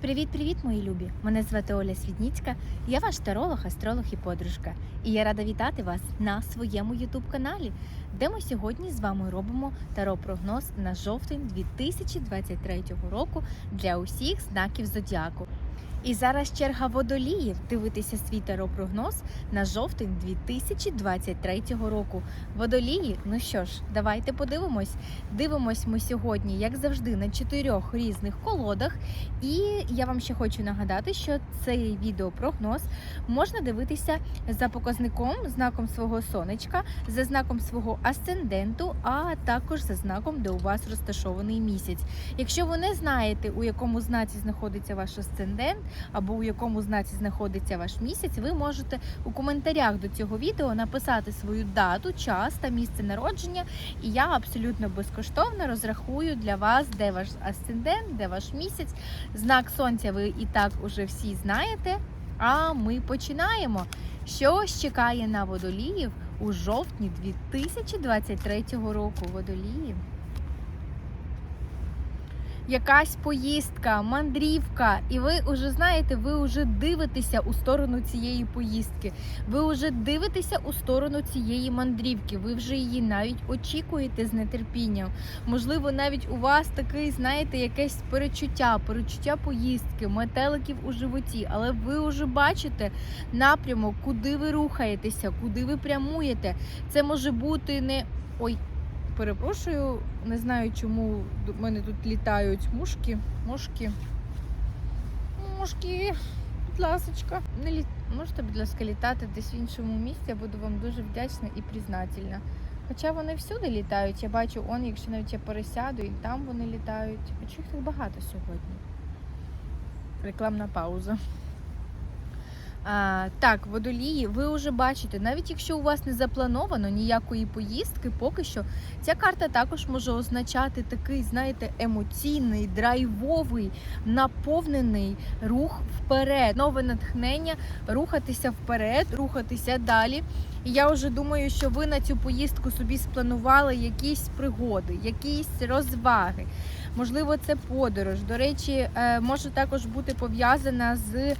Привіт-привіт, мої любі! Мене звати Оля Свідніцька. Я ваш таролог, астролог і подружка. І я рада вітати вас на своєму ютуб-каналі, де ми сьогодні з вами робимо таро-прогноз на жовтень 2023 року для усіх знаків зодіаку. І зараз черга водоліїв дивитися свій таро-прогноз на жовтень 2023 року. Водолії, ну що ж, давайте подивимось. Дивимось ми сьогодні, як завжди, на чотирьох різних колодах. І я вам ще хочу нагадати, що цей відеопрогноз можна дивитися за показником, знаком свого сонечка, за знаком свого асценденту, а також за знаком, де у вас розташований місяць. Якщо ви не знаєте, у якому знаці знаходиться ваш асцендент, або у якому знаці знаходиться ваш місяць, ви можете у коментарях до цього відео написати свою дату, час та місце народження, і я абсолютно безкоштовно розрахую для вас, де ваш асцендент, де ваш місяць. Знак сонця ви і так уже всі знаєте. А ми починаємо. Що чекає на водоліїв у жовтні 2023 року? Водоліїв. Якась поїздка, мандрівка, і ви вже знаєте, ви вже дивитеся у сторону цієї поїздки. Ви вже дивитеся у сторону цієї мандрівки. Ви вже її навіть очікуєте з нетерпінням. Можливо, навіть у вас такий, знаєте, якесь перечуття, перечуття поїздки, метеликів у животі, але ви вже бачите напрямок, куди ви рухаєтеся, куди ви прямуєте. Це може бути не ой. Перепрошую, не знаю, чому до мене тут літають мушки. Мушки. Мушки, будь ласочка. Не літ... Можете, будь ласка, літати десь в іншому місці, я буду вам дуже вдячна і признательна. Хоча вони всюди літають, я бачу, он, якщо навіть я пересяду, і там вони літають. Чого їх так багато сьогодні? Рекламна пауза. Так, водолії, ви вже бачите, навіть якщо у вас не заплановано ніякої поїздки, поки що ця карта також може означати такий, знаєте, емоційний, драйвовий, наповнений рух вперед, нове натхнення, рухатися вперед, рухатися далі. І я вже думаю, що ви на цю поїздку собі спланували якісь пригоди, якісь розваги. Можливо, це подорож. До речі, е, може також бути пов'язана з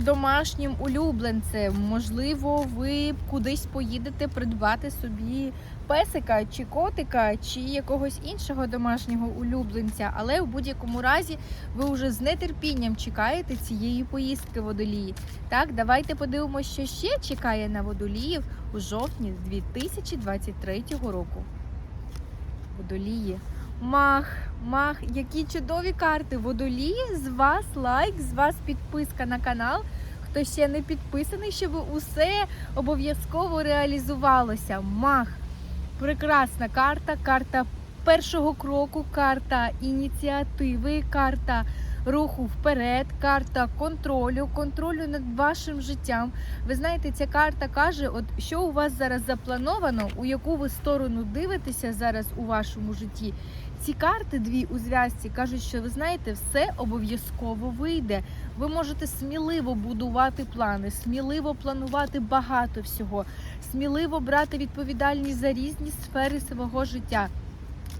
домашнім улюбленцем. Можливо, ви кудись поїдете придбати собі песика чи котика, чи якогось іншого домашнього улюбленця. Але в будь-якому разі ви вже з нетерпінням чекаєте цієї поїздки водолії. Так, давайте подивимося, що ще чекає на водоліїв у жовтні 2023 року. Водолії. Мах, мах, які чудові карти. Водолії, з вас лайк, з вас підписка на канал. Хто ще не підписаний, щоб усе обов'язково реалізувалося. Мах. Прекрасна карта, карта першого кроку, карта ініціативи, карта руху вперед, карта контролю, контролю над вашим життям. Ви знаєте, ця карта каже, от що у вас зараз заплановано, у яку ви сторону дивитеся зараз у вашому житті. Ці карти, дві у зв'язці, кажуть, що ви знаєте, все обов'язково вийде. Ви можете сміливо будувати плани, сміливо планувати багато всього, сміливо брати відповідальність за різні сфери свого життя.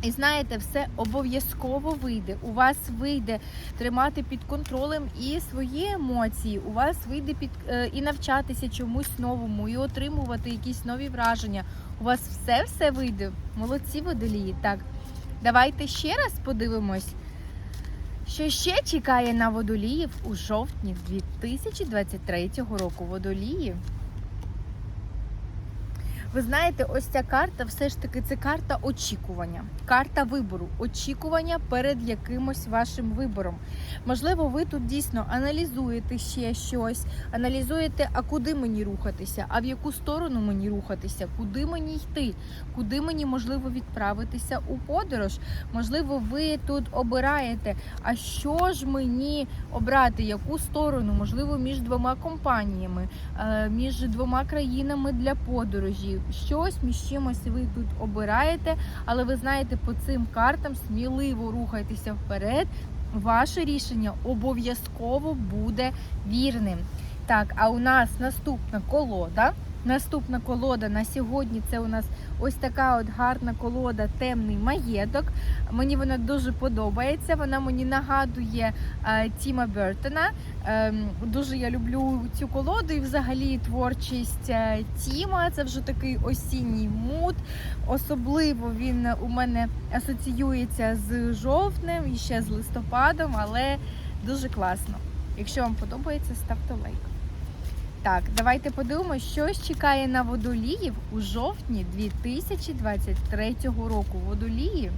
І знаєте, все обов'язково вийде. У вас вийде тримати під контролем і свої емоції. У вас вийде під е, і навчатися чомусь новому, і отримувати якісь нові враження. У вас все все вийде. Молодці водолії. Так, давайте ще раз подивимось, що ще чекає на водоліїв у жовтні 2023 року. Водолії. Ви знаєте, ось ця карта все ж таки це карта очікування, карта вибору, очікування перед якимось вашим вибором. Можливо, ви тут дійсно аналізуєте ще щось, аналізуєте, а куди мені рухатися, а в яку сторону мені рухатися, куди мені йти, куди мені можливо відправитися у подорож. Можливо, ви тут обираєте, а що ж мені обрати, яку сторону, можливо, між двома компаніями, е, між двома країнами для подорожі. Щось між чимось ви тут обираєте, але ви знаєте, по цим картам сміливо рухайтеся вперед. Ваше рішення обов'язково буде вірним. Так, а у нас наступна колода. Наступна колода на сьогодні це у нас ось така от гарна колода Темний маєток. Мені вона дуже подобається. Вона мені нагадує е, Тіма Бертона. Ем, Дуже я люблю цю колоду і взагалі творчість е, Тіма. Це вже такий осінній муд. Особливо він у мене асоціюється з жовтнем і ще з листопадом, але дуже класно. Якщо вам подобається, ставте лайк. Так, давайте подивимося, що чекає на водоліїв у жовтні 2023 року. Водолії.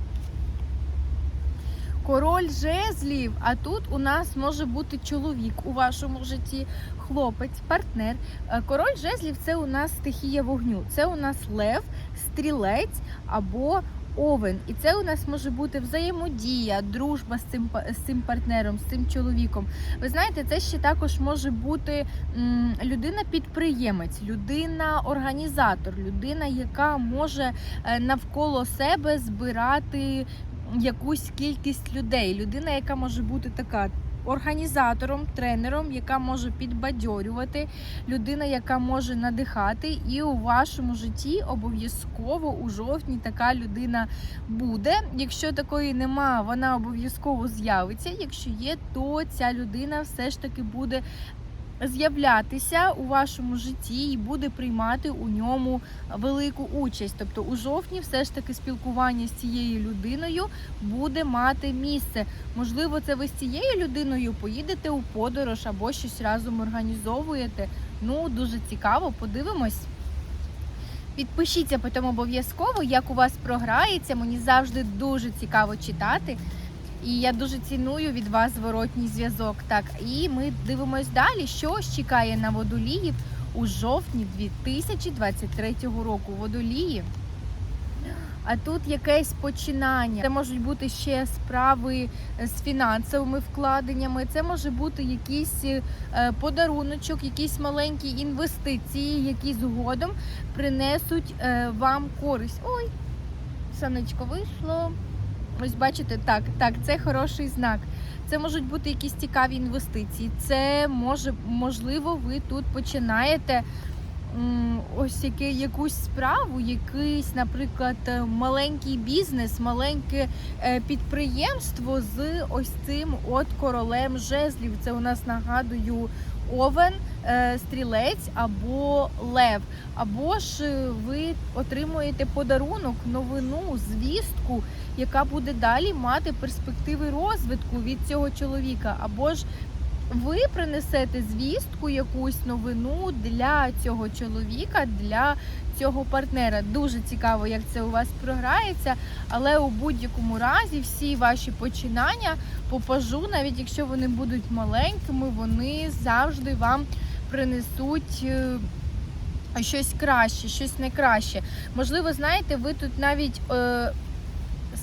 Король жезлів, а тут у нас може бути чоловік у вашому житті, хлопець, партнер. Е, Король жезлів це у нас стихія вогню. Це у нас лев, стрілець або овен. І це у нас може бути взаємодія, дружба з цим з цим партнером, з цим чоловіком. Ви знаєте, це ще також може бути людина-підприємець, людина-організатор, людина, яка може е, навколо себе збирати якусь кількість людей. Людина, яка може бути така. Організатором, тренером, яка може підбадьорювати, людина, яка може надихати, і у вашому житті обов'язково у жовтні така людина буде. Якщо такої нема, вона обов'язково з'явиться. Якщо є, то ця людина все ж таки буде з'являтися у вашому житті і буде приймати у ньому велику участь. Тобто у жовтні все ж таки спілкування з цією людиною буде мати місце. Можливо, це ви з цією людиною поїдете у подорож або щось разом організовуєте. Ну, дуже цікаво, подивимось. Підпишіться потім обов'язково, як у вас програється. Мені завжди дуже цікаво читати. І я дуже ціную від вас зворотній зв'язок. Так, і ми дивимось далі, що чекає на водоліїв у жовтні 2023 року. Водолії. А тут якесь починання. Це можуть бути ще справи з фінансовими вкладеннями. Це може бути якийсь е, подаруночок, якісь маленькі інвестиції, які згодом принесуть е, вам користь. Ой, сонечко вийшло. Ось бачите, так, так, це хороший знак. Це можуть бути якісь цікаві інвестиції. Це може, можливо, ви тут починаєте ось яке, якусь справу, якийсь, наприклад, е, маленький бізнес, маленьке е, підприємство з ось цим от королем жезлів. Це у нас нагадую овен, е, стрілець або лев. Або ж ви отримуєте подарунок, новину, звістку, яка буде далі мати перспективи розвитку від цього чоловіка. Або ж ви принесете звістку, якусь новину для цього чоловіка, для цього партнера. Дуже цікаво, як це у вас програється. Але у будь-якому разі всі ваші починання по пажу, навіть якщо вони будуть маленькими, вони завжди вам принесуть. е, Щось краще, щось не краще. Можливо, знаєте, ви тут навіть е,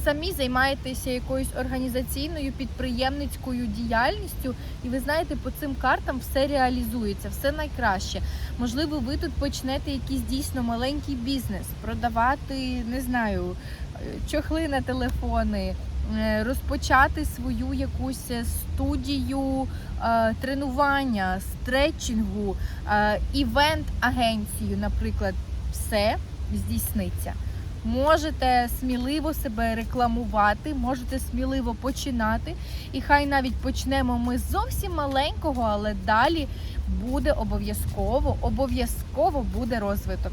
самі займаєтеся якоюсь організаційною підприємницькою діяльністю, і ви знаєте, по цим картам все реалізується, все найкраще. Можливо, ви тут почнете якийсь дійсно маленький бізнес, продавати, не знаю, е, чохли на телефони. е, Розпочати свою якусь е, студію тренування, стретчингу, івент-агенцію, наприклад, все здійсниться. Можете сміливо себе рекламувати, можете сміливо починати. І хай навіть почнемо ми зовсім маленького, але далі буде обов'язково, обов'язково буде розвиток.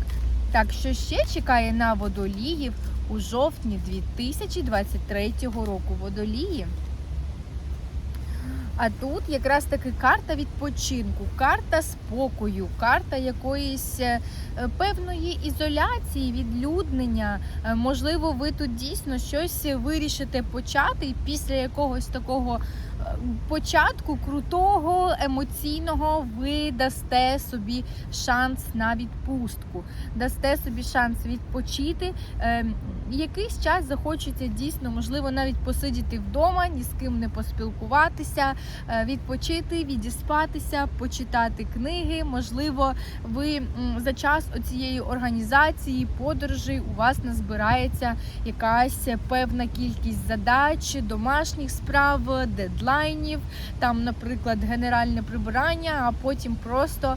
Так що ще чекає на водоліїв у жовтні 2023 року. Водолії. А тут якраз таки карта відпочинку, карта спокою, карта якоїсь е, певної ізоляції, відлюднення. Е, Можливо, ви тут дійсно щось вирішите почати, і після якогось такого початку крутого, емоційного, ви дасте собі шанс на відпустку, дасте собі шанс відпочити. Е, Якийсь час захочеться дійсно, можливо, навіть посидіти вдома, ні з ким не поспілкуватися, е, відпочити, відіспатися, почитати книги. Можливо, ви за час оцієї організації, подорожей у вас назбирається якась певна кількість задач, домашніх справ, дедлайнів, там, наприклад, генеральне прибирання, а потім просто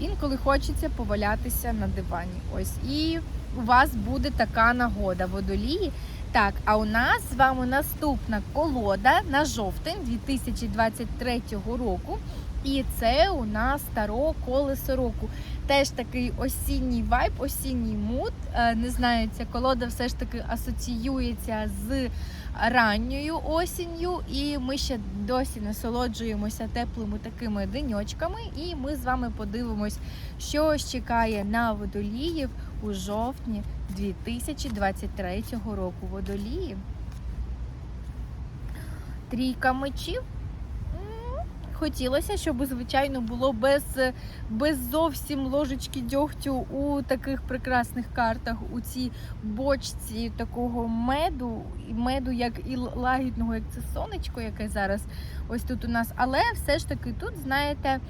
інколи хочеться повалятися на дивані. Ось і у вас буде така нагода водолії. Так, а у нас з вами наступна колода на жовтень 2023 року. І це у нас старо колесо року. Теж такий осінній вайб, осінній мут. Е, Не знаю, ця колода все ж таки асоціюється з ранньою осінню, і ми ще досі насолоджуємося теплими такими деньочками. І ми з вами подивимось, що чекає на водоліїв у жовтні 2023 року. Водолії. Трійка мечів. Хотілося, щоб звичайно було без, без зовсім ложечки дьогтю у таких прекрасних картах, у цій бочці такого меду, меду, як і лагідного, як це сонечко, яке зараз ось тут у нас. Але все ж таки тут, знаєте,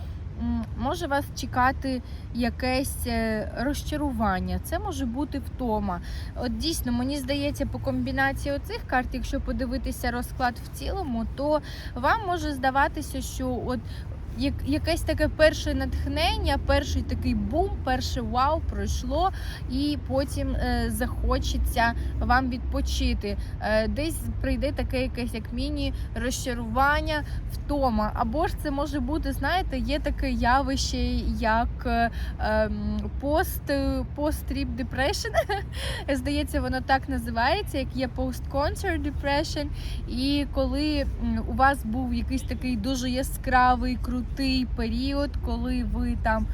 може вас чекати якесь е, розчарування. Це може бути втома. От дійсно, мені здається, по комбінації оцих карт, якщо подивитися розклад в цілому, то вам може здаватися, що от як, якесь таке перше натхнення, перший такий бум, перше вау пройшло, і потім е, захочеться вам відпочити. Е, десь прийде таке якесь як міні-розчарування, втома. Або ж це може бути, знаєте, є таке явище, як е, ем, пост, пост-тріп депрешн. Здається, воно так називається, як є post-concert depression. І коли у вас був якийсь такий дуже яскравий, крутий період, коли ви там.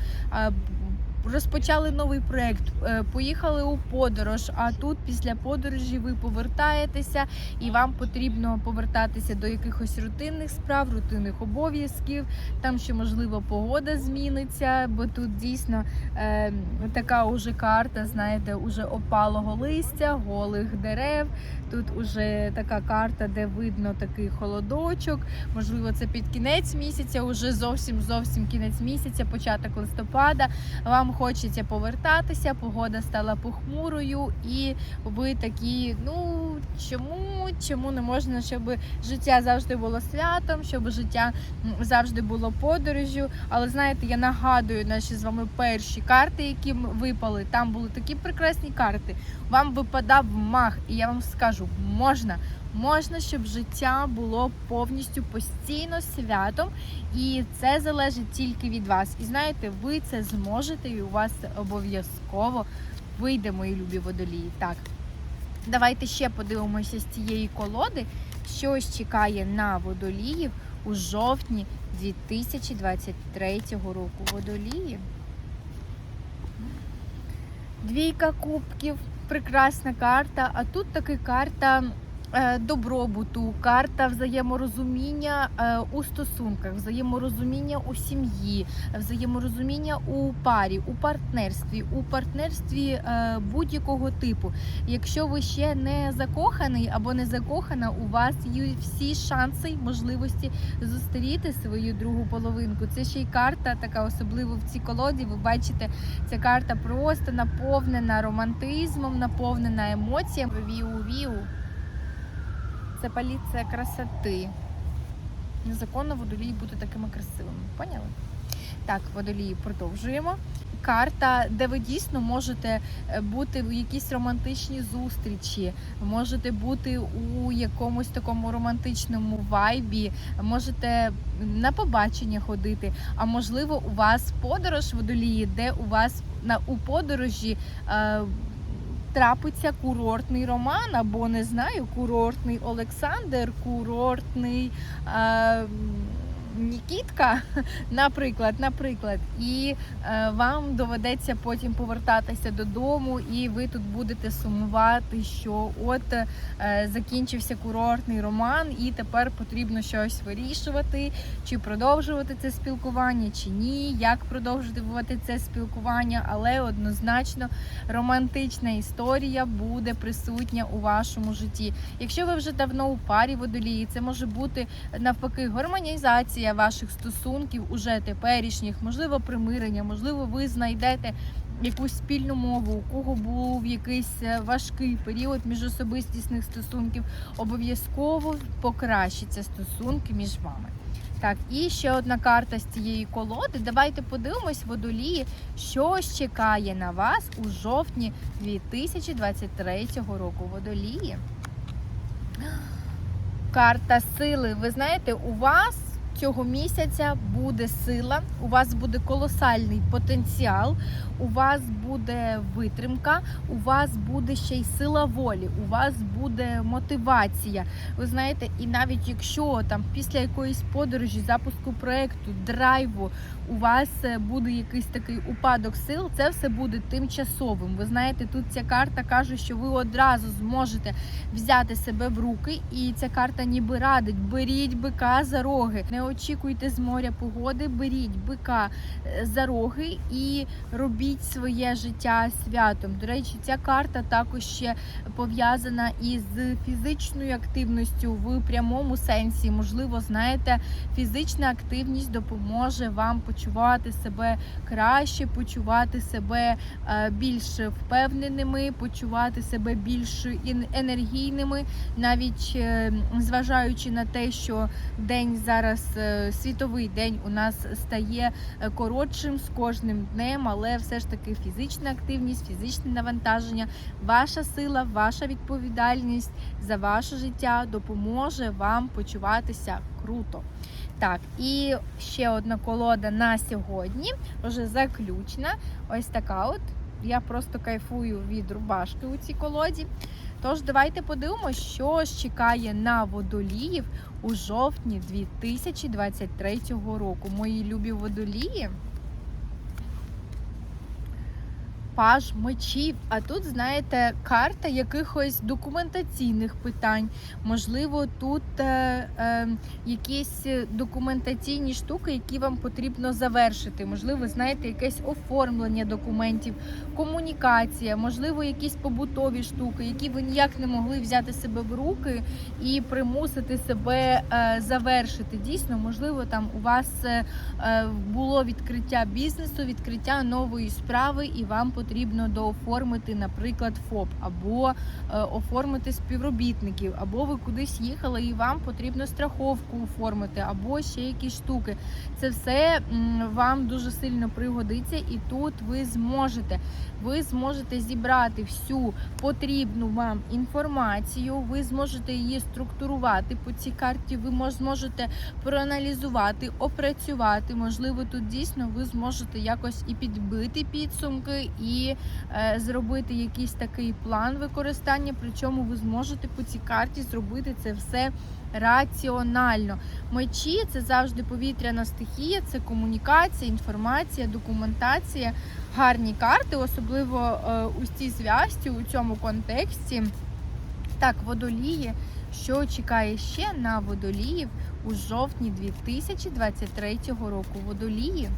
Розпочали новий проект, е, поїхали у подорож. А тут після подорожі ви повертаєтеся, і вам потрібно повертатися до якихось рутинних справ, рутинних обов'язків. Там ще можливо погода зміниться, бо тут дійсно е, така уже карта, знаєте, уже опалого листя, голих дерев. Тут уже така карта, де видно такий холодочок. Можливо, це під кінець місяця, уже зовсім зовсім кінець місяця, початок листопада. Вам хочеться повертатися, погода стала похмурою, і ви такі, ну чому, чому не можна, щоб життя завжди було святом, щоб життя завжди було подорожю. Але знаєте, я нагадую наші з вами перші карти, які випали. Там були такі прекрасні карти. Вам випадав мах, і я вам скажу, можна. Можна, щоб життя було повністю постійно святом, і це залежить тільки від вас. І знаєте, ви це зможете, і у вас обов'язково вийде, мої любі водолії. Так, давайте ще подивимося з цієї колоди, що чекає на водоліїв у жовтні 2023 року. Водолії. Двійка кубків, прекрасна карта. А тут таки карта добробуту, карта взаєморозуміння е, у стосунках, взаєморозуміння у сім'ї, взаєморозуміння у парі, у партнерстві, у партнерстві е, будь-якого типу. Якщо ви ще не закоханий або не закохана, у вас є всі шанси й можливості зустріти свою другу половинку. Це ще й карта, така особливо в цій колоді. Ви бачите, ця карта просто наповнена романтизмом, наповнена емоціями. Віу-віу. Це поліція красоти. Незаконно водолії бути такими красивими. Поняли? Так, водолії продовжуємо. Карта, де ви дійсно можете е, бути в якійсь романтичній зустрічі, можете бути у якомусь такому романтичному вайбі, можете на побачення ходити. А можливо, у вас подорож водолії, де у вас на у подорожі. Е, Трапиться курортний роман, або не знаю, курортний Олександр, курортний е, Нікітка, наприклад, наприклад, і е, вам доведеться потім повертатися додому, і ви тут будете сумувати, що от е, закінчився курортний роман, і тепер потрібно щось вирішувати, чи продовжувати це спілкування, чи ні, як продовжувати це спілкування, але однозначно романтична історія буде присутня у вашому житті. Якщо ви вже давно у парі водолії, це може бути навпаки гармонізація ваших стосунків, уже теперішніх, можливо, примирення, можливо, ви знайдете. Якусь спільну мову, у кого був якийсь е, важкий період міжособистісних стосунків, обов'язково покращаться стосунки між вами. Так, і ще одна карта з цієї колоди. Давайте подивимось водолії, що чекає на вас у жовтні 2023 року. Водолії. Карта сили. Ви знаєте, у вас цього місяця буде сила, у вас буде колосальний потенціал, у вас буде витримка, у вас буде ще й сила волі, у вас буде мотивація. Ви знаєте, і навіть якщо там після якоїсь подорожі, запуску проекту, драйву у вас е, буде якийсь такий упадок сил, це все буде тимчасовим. Ви знаєте, тут ця карта каже, що ви одразу зможете взяти себе в руки, і ця карта ніби радить: беріть бика за роги, не очікуйте з моря погоди, беріть бика е, за роги і робіть своє життя святом. До речі, ця карта також ще пов'язана із фізичною активністю в прямому сенсі. Можливо, знаєте, фізична активність допоможе вам почувати себе краще, почувати себе е, більш впевненими, почувати себе більш енергійними, навіть е, зважаючи на те, що день зараз е, світовий день у нас стає коротшим з кожним днем, але все ж таки фізична активність, фізичне навантаження, ваша сила, ваша відповідальність за ваше життя допоможе вам почуватися круто. Так, і ще одна колода на сьогодні, вже заключна. Ось така от. Я просто кайфую від рубашки у цій колоді. Тож давайте подивимося, що чекає на водоліїв у жовтні 2023 року. Мої любі водолії. Паж мечів. А тут, знаєте, карта якихось документаційних питань. Можливо, тут е, е, якісь документаційні штуки, які вам потрібно завершити. Можливо, знаєте, якесь оформлення документів, комунікація, можливо, якісь побутові штуки, які ви ніяк не могли взяти себе в руки і примусити себе е, завершити. Дійсно, можливо, там у вас е, е, було відкриття бізнесу, відкриття нової справи, і вам потрібно дооформити, наприклад, ФОП, або е, оформити співробітників, або ви кудись їхали, і вам потрібно страховку оформити, або ще якісь штуки. Це все вам дуже сильно пригодиться, і тут ви зможете. Ви зможете зібрати всю потрібну вам інформацію, ви зможете її структурувати по цій карті. Ви зможете проаналізувати, опрацювати. Можливо, тут дійсно ви зможете якось і підбити підсумки, і е, зробити якийсь такий план використання. Причому ви зможете по цій карті зробити це все раціонально. Мечі це завжди повітряна стихія, це комунікація, інформація, документація. Гарні карти, особливо е, у цій зв'язці, у цьому контексті. Так, водолії. Що чекає ще на водоліїв у жовтні 2023 року? Водолії.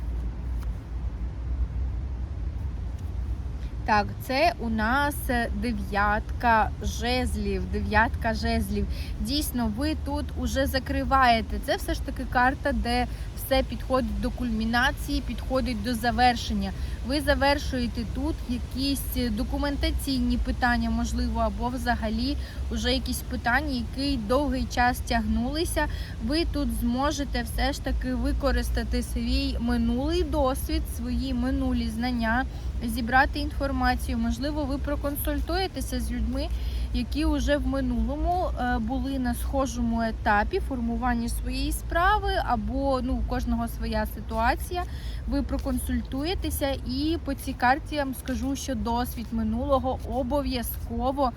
Так, це у нас е, дев'ятка жезлів. Дев'ятка жезлів. Дійсно, ви тут уже закриваєте. Це все ж таки карта, де все підходить до кульмінації, підходить до завершення. Ви завершуєте тут якісь документаційні питання, можливо, або взагалі вже якісь питання, які довгий час тягнулися. Ви тут зможете все ж таки використати свій минулий досвід, свої минулі знання, зібрати інформацію. Можливо, ви проконсультуєтеся з людьми, які вже в минулому е, були на схожому етапі формування своєї справи, або ну у кожного своя ситуація. Ви проконсультуєтеся, і по цій карті я вам скажу, що досвід минулого обов'язково.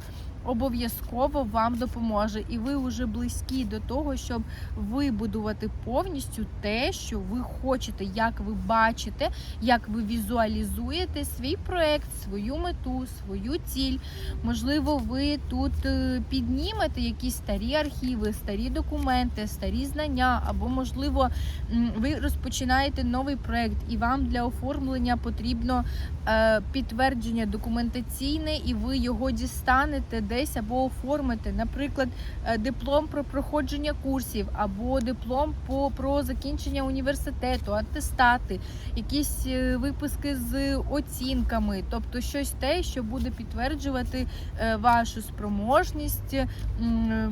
Обов'язково вам допоможе, і ви вже близькі до того, щоб вибудувати повністю те, що ви хочете, як ви бачите, як ви візуалізуєте свій проект, свою мету, свою ціль. Можливо, ви тут е, піднімете якісь старі архіви, старі документи, старі знання, або, можливо, ви розпочинаєте новий проект, і вам для оформлення потрібно е, підтвердження документаційне, і ви його дістанете десь або оформити, наприклад, е, диплом про проходження курсів, або диплом по про закінчення університету, атестати, якісь е, виписки з оцінками, тобто щось те, що буде підтверджувати е, вашу спроможність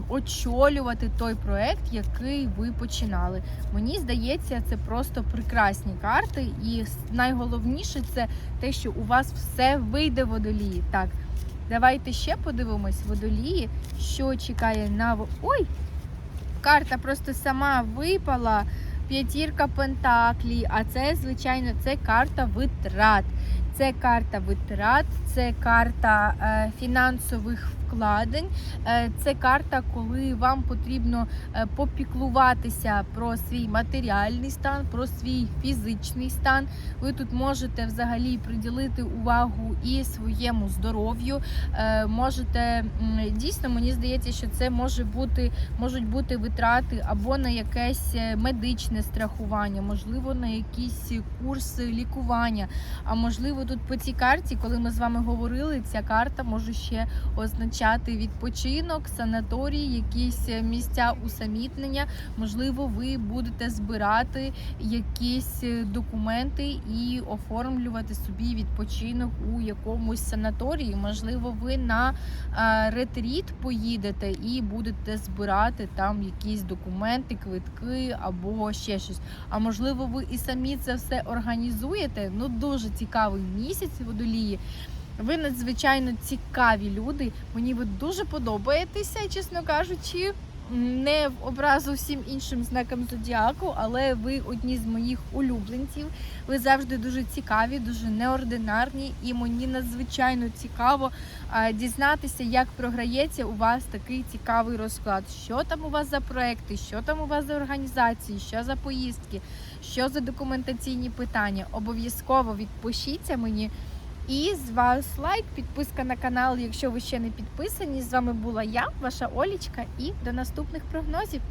очолювати той проект, який ви починали. Мені здається, це просто прекрасні карти, і найголовніше це те, що у вас все вийде водолії. Так, давайте ще подивимось водолії, що чекає на ой. Карта просто сама випала. П'ятірка пентаклі, а це, звичайно, це карта витрат. Це карта витрат, це карта е, фінансових вкладень, е, це карта, коли вам потрібно е, попіклуватися про свій матеріальний стан, про свій фізичний стан. Ви тут можете взагалі приділити увагу і своєму здоров'ю. Можете дійсно, мені здається, що це може бути можуть бути витрати або на якесь медичне страхування, можливо, на якісь курси лікування. А можливо, тут по цій карті, коли ми з вами говорили, ця карта може ще означати відпочинок, санаторій, якісь е, місця усамітнення. Можливо, ви будете збирати якісь е, документи і оформлювати собі відпочинок у якомусь санаторії. Можливо, ви на е, ретріт поїдете і будете збирати там якісь документи, квитки або ще щось. А можливо, ви і самі це все організуєте. Ну дуже цікавий місяць водолії. Ви надзвичайно цікаві люди. Мені ви дуже подобаєтеся, чесно кажучи. Не в образу всім іншим знакам зодіаку, але ви одні з моїх улюбленців. Ви завжди дуже цікаві, дуже неординарні, і мені надзвичайно цікаво дізнатися, як програється у вас такий цікавий розклад. Що там у вас за проекти, що там у вас за організації, що за поїздки, що за документаційні питання. Обов'язково відпишіться мені. І з вас лайк, підписка на канал, якщо ви ще не підписані. З вами була я, ваша Олічка, і до наступних прогнозів.